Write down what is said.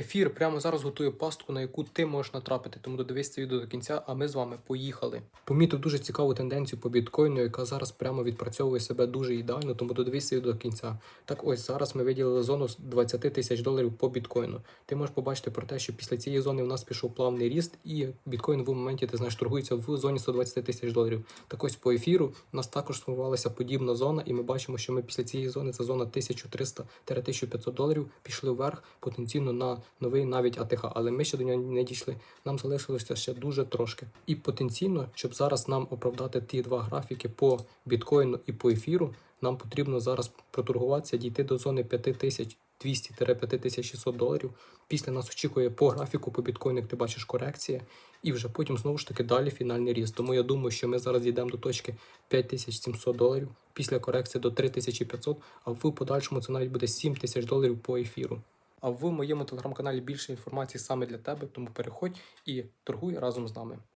Ефір прямо зараз готує пастку, на яку ти можеш натрапити, тому додивись це відео до кінця, а ми з вами поїхали. Помітив дуже цікаву тенденцію по біткоїну, яка зараз прямо відпрацьовує себе дуже ідеально, тому додивись це відео до кінця. Так ось зараз ми виділили зону з 20 тисяч доларів по біткоїну. Ти можеш побачити про те, що після цієї зони в нас пішов плавний ріст, і біткоін в моменті ти знаєш торгується в зоні 120 тисяч доларів. Так ось по ефіру у нас також сформувалася подібна зона, і ми бачимо, що ми після цієї зони це зона 1300-1500 доларів пішли вверх потенційно на новий навіть АТХ, але ми ще до нього не дійшли. Нам залишилося ще дуже трошки. І потенційно, щоб зараз нам оправдати ті два графіки по біткоїну і по ефіру, нам потрібно зараз проторгуватися, дійти до зони 5200-5600 доларів. Після нас очікує по графіку по біткоїну, як ти бачиш, корекція, і вже потім знову ж таки далі фінальний ріст. Тому я думаю, що ми зараз дійдемо до точки 5700 доларів, після корекції до 3500, а в подальшому це навіть буде 7000 доларів по ефіру. А в моєму телеграм-каналі більше інформації саме для тебе, тому переходь і торгуй разом з нами.